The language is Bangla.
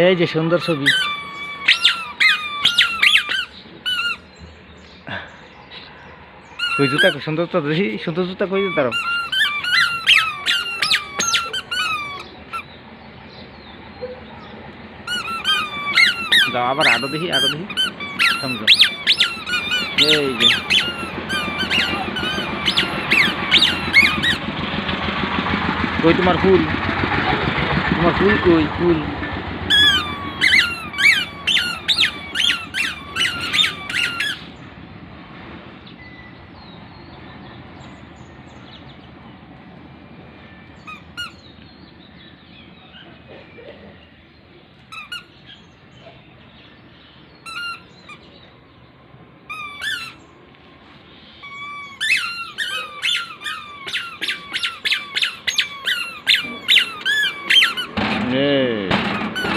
এই যে সুন্দর ছবি। কই জুতা সুন্দর তো, দেখি, সুন্দর জুতা কই তার যাও আবার আরও দেখি আরও দেখি। সমঝো এই যে। কই তোমার ফুল? তোমার ফুল কই? ফুল।